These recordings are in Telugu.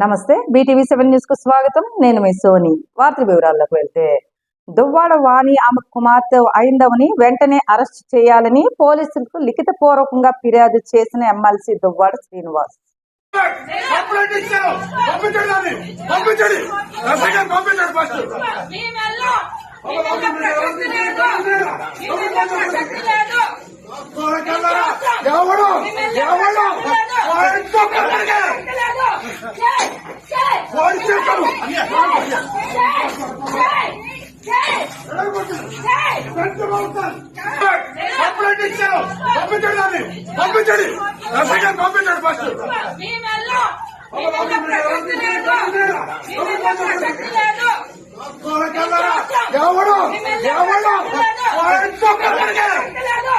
నమస్తే బీటీవీ సెవెన్ న్యూస్కు స్వాగతం. నేను మీ సోని. వార్త వివరాల్లోకి వెళ్తే దువ్వాడ వాణి ఆమె కుమార్తె అయిందవని వెంటనే అరెస్ట్ చేయాలని పోలీసులకు లిఖిత పూర్వకంగా ఫిర్యాదు చేసిన ఎమ్మెల్సీ దువ్వాడ శ్రీనివాస్. పంపించండి ఎవడు ఎవడు పంపించండి పంపించండి ఫస్ట్ కంప్లైంట్ పంపించండి దాన్ని పంపించండి పంపించండి ఫస్ట్ ఎవడు ఎవడు మీ వల్ల ప్రసక్తి లేదు మీ వల్ల ప్రసక్తి లేదు ఎవరు ఎవరు వాడితో కలగలిగే లేదు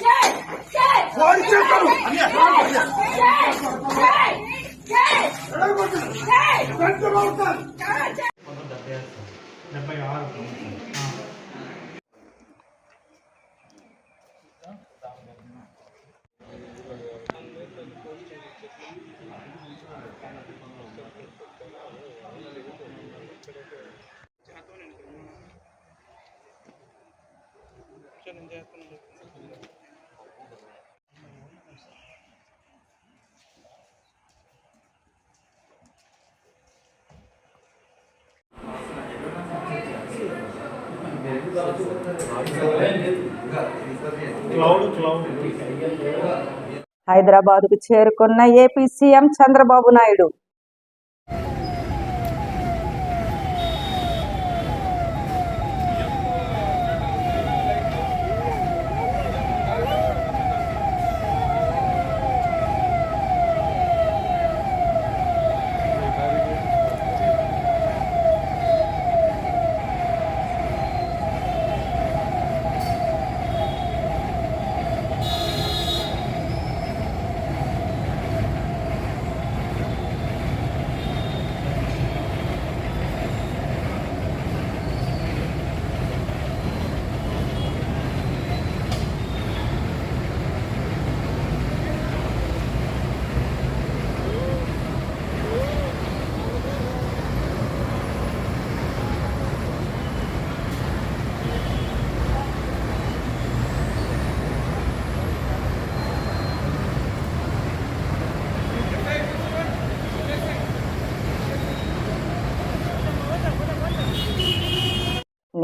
జై జై వాడి చేస్తాను జై జై జై డెబ్బై ఆరు క్లౌడ్ క్లౌడ్ హైదరాబాద్కు చేరుకున్న ఏపీ సీఎం చంద్రబాబు నాయుడు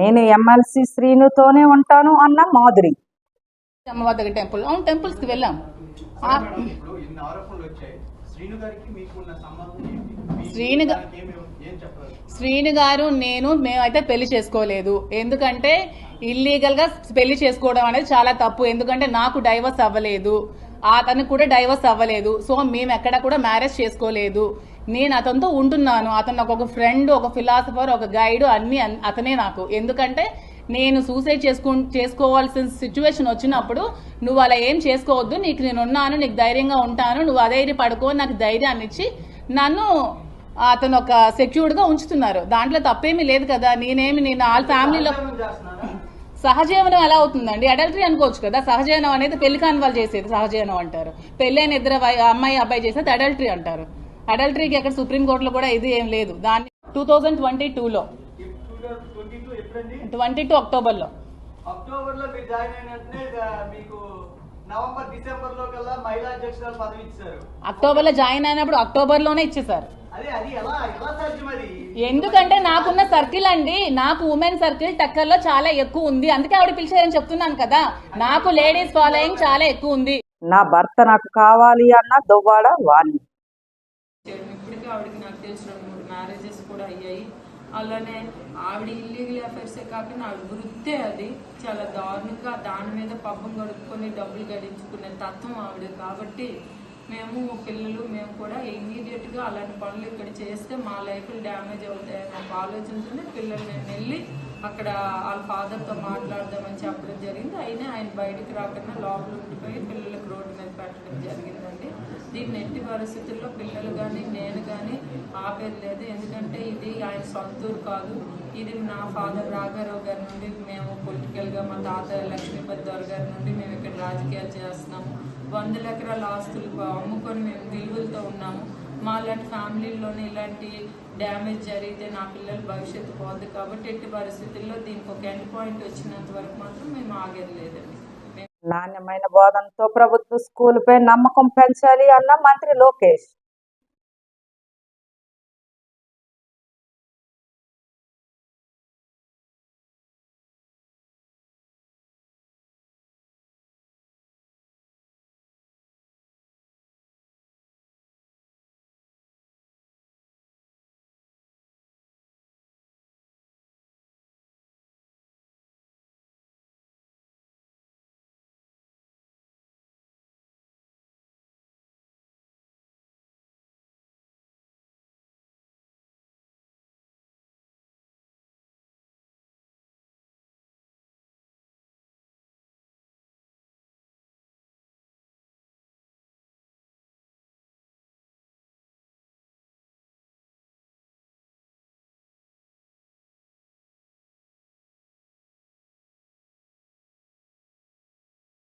నేను ఎమ్మెల్సీ శ్రీనుతోనే ఉంటాను అన్న మాధురి. అమ్మవారి దగ్గర టెంపుల్ అవును టెంపుల్స్కి వెళ్ళాం. శ్రీను శ్రీను శ్రీను గారు నేను మేమైతే పెళ్ళి చేసుకోలేదు. ఎందుకంటే ఇల్లీగల్గా పెళ్ళి చేసుకోవడం అనేది చాలా తప్పు. ఎందుకంటే నాకు డైవర్స్ అవ్వలేదు. అతనికి కూడా డైవర్స్ అవ్వలేదు. సో మేము ఎక్కడ కూడా మ్యారేజ్ చేసుకోలేదు. నేను అతనితో ఉంటున్నాను. అతను నాకు ఒక ఫ్రెండ్ ఒక ఫిలాసఫర్ ఒక గైడ్ అన్ని అన్- అతనే నాకు. ఎందుకంటే నేను సూసైడ్ చేసుకు చేసుకోవాల్సిన సిచ్యువేషన్ వచ్చినప్పుడు నువ్వు అలా ఏం చేసుకోవద్దు. నీకు నేను ఉన్నాను నీకు ధైర్యంగా ఉంటాను. నువ్వు అధైర్య పడుకో నాకు ధైర్యాన్ని ఇచ్చి నన్ను అతను ఒక సెక్యూర్డ్గా ఉంచుతున్నారు. దాంట్లో తప్పేమీ లేదు కదా. నేనేమి నేను వాళ్ళ ఫ్యామిలీలో సహజీవనం ఎలా అవుతుందండి? అడల్టరీ అనుకోవచ్చు కదా. సహజీవనం అనేది పెళ్ళి కాని వాళ్ళు చేసేది సహజీవనం అంటారు. పెళ్ళైన ఇద్దరు అమ్మాయి అబ్బాయి చేసేది అడల్టరీ అంటారు. అడల్టరీకి అక్కడ సుప్రీంకోర్టులో కూడా ఇది ఏం లేదు. దాన్ని టూ థౌజండ్ ట్వంటీ టూలో ట్వంటీ టూ టూ అక్టోబర్లో అక్టోబర్లో మీరు జాయిన్ అయిన వెంటనే ఇక మీకు నవంబర్ డిసెంబర్లో కల్లా మహిళా అధ్యక్షురాలు పదవి ఇచ్చారు. అక్టోబర్లో జాయిన్ అయినప్పుడు అక్టోబర్లోనే ఇచ్చేసారు అదే అది ఎలా ఎలా సాధ్యం అది? ఎందుకంటే నాకున్న సర్కిల్ అండి నాకు ఉమెన్ సర్కిల్ టక్కర్లో చాలా ఎక్కువ ఉంది. అందుకే ఆవిడ పిలిచారని చెప్తున్నాను కదా. నాకు లేడీస్ ఫాలోయింగ్ చాలా ఎక్కువ ఉంది. నా భర్త నాకు కావాలి అన్న దువ్వాడ వాణి ఆవిడకి నాకు తెలిసి రెండు మూడు మ్యారేజెస్ కూడా అయ్యాయి. అలానే ఆవిడ ఇల్లీగల్ అఫైర్సే కాకుండా ఆవిడ వృత్తే అది. చాలా దారుణంగా దాని మీద పబ్బం గడుపుకొని డబ్బులు గడించుకునే తత్వం ఆవిడ. కాబట్టి మేము పిల్లలు మేము కూడా ఇమీడియట్గా అలాంటి పనులు ఇక్కడ చేస్తే మా లైఫ్లు డ్యామేజ్ అవుతాయని ఒక ఆలోచనతోనే పిల్లలు నేను వెళ్ళి అక్కడ వాళ్ళ ఫాదర్తో మాట్లాడదామని చెప్పడం జరిగింది. అయినా ఆయన బయటికి రాకుండా లోపల ఉండిపోయి పిల్లలకు రోడ్డు మీద పెట్టడం జరిగింది. దీన్ని ఎట్టి పరిస్థితుల్లో పిల్లలు కానీ నేను కానీ ఆపేది లేదు ఎందుకంటే ఇది ఆయన సొంతూరు కాదు. ఇది నా ఫాదర్ రాఘారావు గారి నుండి మేము పొలిటికల్గా మా తాత లక్ష్మీపతి దొర గారి నుండి మేము ఇక్కడ రాజకీయాలు చేస్తున్నాము. వందల ఎకరాల ఆస్తులు అమ్ముకొని మేము విలువలతో ఉన్నాము. మా లాంటి ఫ్యామిలీలోనే ఇలాంటి డ్యామేజ్ జరిగితే నా పిల్లల భవిష్యత్తు పోద్ది. కాబట్టి ఎట్టి పరిస్థితుల్లో దీనికి ఒక ఎండ్ పాయింట్ వచ్చినంత వరకు మాత్రం మేము ఆగేది లేదండి. నాణ్యమైన బోధనతో ప్రభుత్వ స్కూల్పై నమ్మకం పెంచాలి అన్న మంత్రి లోకేష్.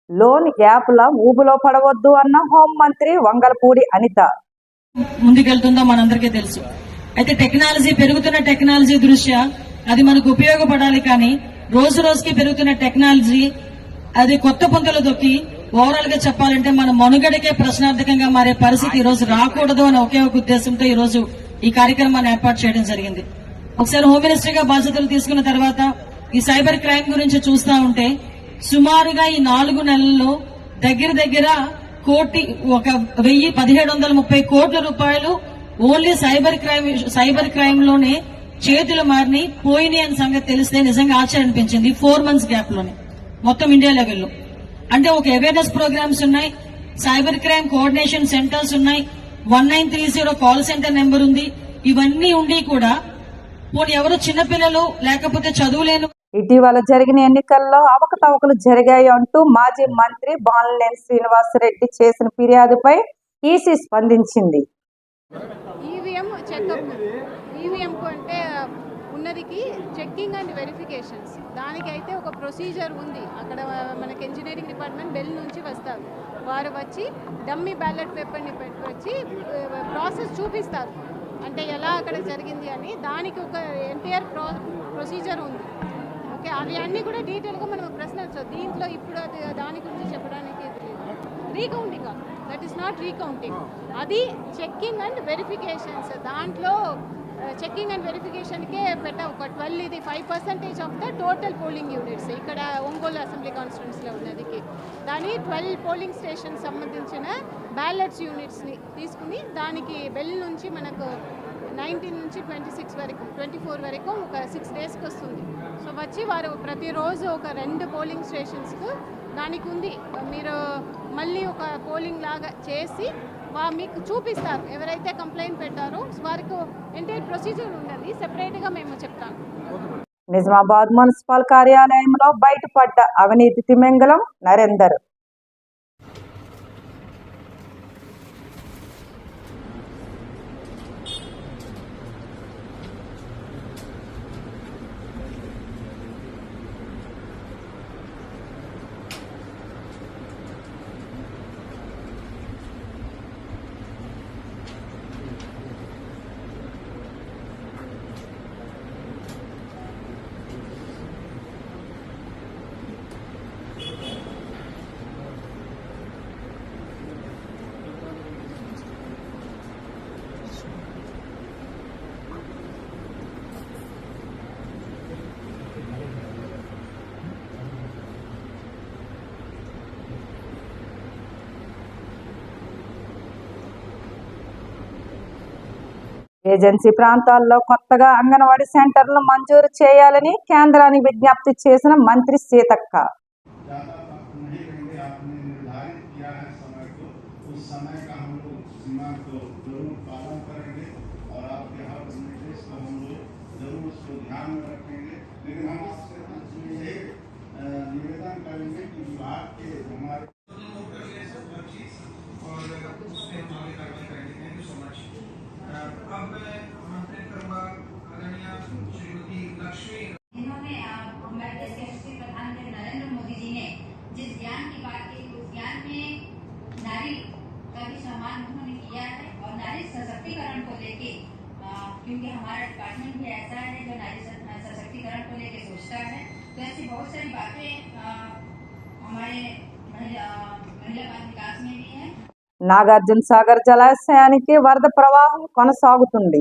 లోన్ గ్యాప్ల ఊబులో పడవద్దు అన్న హోం మంత్రి వంగలపూడి అనిత. ముందుకెళ్తుందో మనందరికీ తెలుసు. అయితే టెక్నాలజీ పెరుగుతున్న టెక్నాలజీ దృష్ట్యా అది మనకు ఉపయోగపడాలి కానీ రోజు రోజుకి పెరుగుతున్న టెక్నాలజీ అది కొత్త పుంతలు దొక్కి ఓవరాల్గా చెప్పాలంటే మన మనుగడకే ప్రశ్నార్థకంగా మారే పరిస్థితి ఈ రోజు రాకూడదు అనే ఒకే ఒక ఉద్దేశంతో ఈ రోజు ఈ కార్యక్రమాన్ని ఏర్పాటు చేయడం జరిగింది. ఒకసారి హోమ్ మినిస్టర్గా బాధ్యతలు తీసుకున్న తర్వాత ఈ సైబర్ క్రైమ్ గురించి చూస్తా ఉంటే సుమారుగా ఈ నాలుగు నెలల్లో దగ్గర దగ్గర కోటి ఒక వెయ్యి పదిహేడు వందల ముప్పై కోట్ల రూపాయలు ఓన్లీ సైబర్ క్రైమ్ సైబర్ క్రైమ్లోనే చేతులు మారిని పోయినాయి అని సంగతి తెలిస్తే నిజంగా ఆశ్చర్యం అనిపించింది. ఫోర్ మంత్స్ గ్యాప్లోనే. మొత్తం ఇండియా లెవెల్లో. అంటే ఒక అవేర్నెస్ ప్రోగ్రామ్స్ ఉన్నాయి. సైబర్ క్రైమ్ కోఆర్డినేషన్ సెంటర్స్ ఉన్నాయి. One nine three zero call centre number ఉంది. ఇవన్నీ ఉండి కూడా పోనీ ఎవరు చిన్నపిల్లలు లేకపోతే చదువులేను ఇటీవల జరిగిన ఎన్నికల్లో అవకతవకలు జరిగాయి అంటూ మాజీ మంత్రి బాలినేని శ్రీనివాసరెడ్డి చేసిన ఫిర్యాదుపై ఈసీ స్పందించింది. ఈవీఎం అంటే ఉన్నదికి చెక్కింగ్ అండ్ వెరిఫికేషన్స్. దానికైతే ఒక ప్రొసీజర్ ఉంది. అక్కడ మనకి ఇంజనీరింగ్ డిపార్ట్మెంట్ బెల్ నుంచి వస్తారు. వారు వచ్చి డమ్మీ బ్యాలెట్ పేపర్ని వచ్చి ప్రాసెస్ చూపిస్తారు. అంటే ఎలా అక్కడ జరిగింది అని దానికి ఒక ఎన్టీఆర్ ప్రో ప్రొసీజర్ ఉంది. ఓకే అవి అన్నీ కూడా డీటెయిల్గా మనం ప్రశ్నించవచ్చు దీంట్లో ఇప్పుడు అది దాని గురించి చెప్పడానికి recounting that is not recounting అది చెక్కింగ్ అండ్ వెరిఫికేషన్స్ దాంట్లో చెక్కింగ్ అండ్ వెరిఫికేషన్కే పెట్ట ఒక ట్వెల్వ్ ఇది five percentage of the total polling units ఇక్కడ ఒంగోలు అసెంబ్లీ కాన్స్టిట్యున్సీలో ఉన్నదికి. దాని ట్వెల్వ్ పోలింగ్ స్టేషన్ సంబంధించిన బ్యాలెట్స్ యూనిట్స్ని తీసుకుని దానికి బెల్ నుంచి మనకు నైన్టీన్ నుంచి ట్వంటీ సిక్స్ వరకు ట్వంటీ ఫోర్ వరకు ఒక సిక్స్ డేస్కి వస్తుంది. సో వచ్చి వారు ప్రతిరోజు ఒక రెండు పోలింగ్ స్టేషన్స్కు దానికి ఉంది. మీరు మళ్ళీ ఒక పోలింగ్ లాగా చేసి వా మీకు చూపిస్తారు. ఎవరైతే కంప్లైంట్ పెట్టారో వారికి ఎంటైర్ ప్రొసీజర్ ఉండదు సెపరేట్గా మేము చెప్తాము నిజామాబాద్ మున్సిపల్ కార్యాలయంలో బయటపడ్డ అవినీతి తిమింగలం నరేందర్ ఏజెన్సీ ప్రాంతాల్లో కొత్తగా అంగన్వాడీ సెంటర్లు మంజూరు చేయాలని కేంద్రానికి విజ్ఞప్తి చేసిన మంత్రి సీతక్క. लेके सोचता है तो ऐसी बहुत सारी बातें अ, हमारे महिला महिला बाल विकास में भी है నాగార్జున సాగర్ జలాశయానికి వరద ప్రవాహం కొనసాగుతుంది